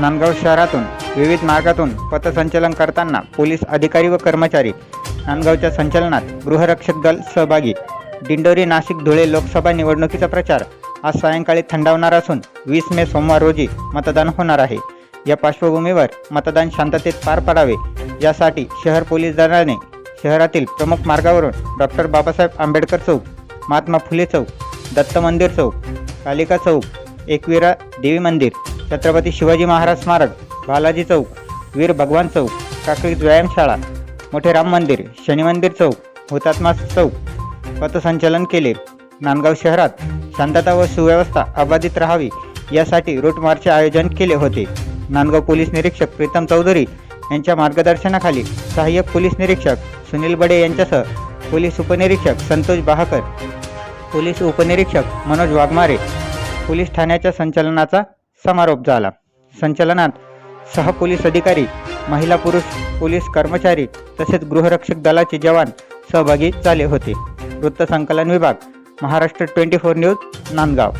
नांदगाव शहरातून विविध मार्गातून पथसंचलन करताना पोलीस अधिकारी व कर्मचारी नांदगावच्या संचलनात गृहरक्षक दल सहभागी. दिंडोरी नाशिक धुळे लोकसभा निवडणुकीचा प्रचार आज सायंकाळी थंडावणार असून वीस मे सोमवार रोजी मतदान होणार आहे. या पार्श्वभूमीवर मतदान शांततेत पार पडावे यासाठी शहर पोलीस दलाने शहरातील प्रमुख मार्गावरून डॉक्टर बाबासाहेब आंबेडकर चौक महात्मा फुले चौक दत्त मंदिर चौक कालिका चौक एकविरा देवी मंदिर छत्रपती शिवाजी महाराज स्मारक बालाजी चौक वीर भगवान चौक काकळीत व्यायामशाळा मोठे राम मंदिर शनी मंदिर चौक हुतात्मा चौक पथसंचलन केले. नांदगाव शहरात शांतता व सुव्यवस्था अबाधित राहावी यासाठी रूट मार्चचे आयोजन केले होते. नांदगाव पोलीस निरीक्षक प्रीतम चौधरी यांच्या मार्गदर्शनाखाली सहाय्यक पोलीस निरीक्षक सुनील बडे यांच्यासह पोलीस उपनिरीक्षक संतोष बहाकर पोलीस उपनिरीक्षक मनोज वाघमारे पोलीस ठाण्याच्या संचलनाचा समारोप झाला. संचलनात सहा पोलीस अधिकारी महिला पुरुष पोलीस कर्मचारी तसेच गृहरक्षक दलाचे जवान सहभागी झाले होते. वृत्तसंकलन विभाग Maharashtra twenty four news Nandgaon.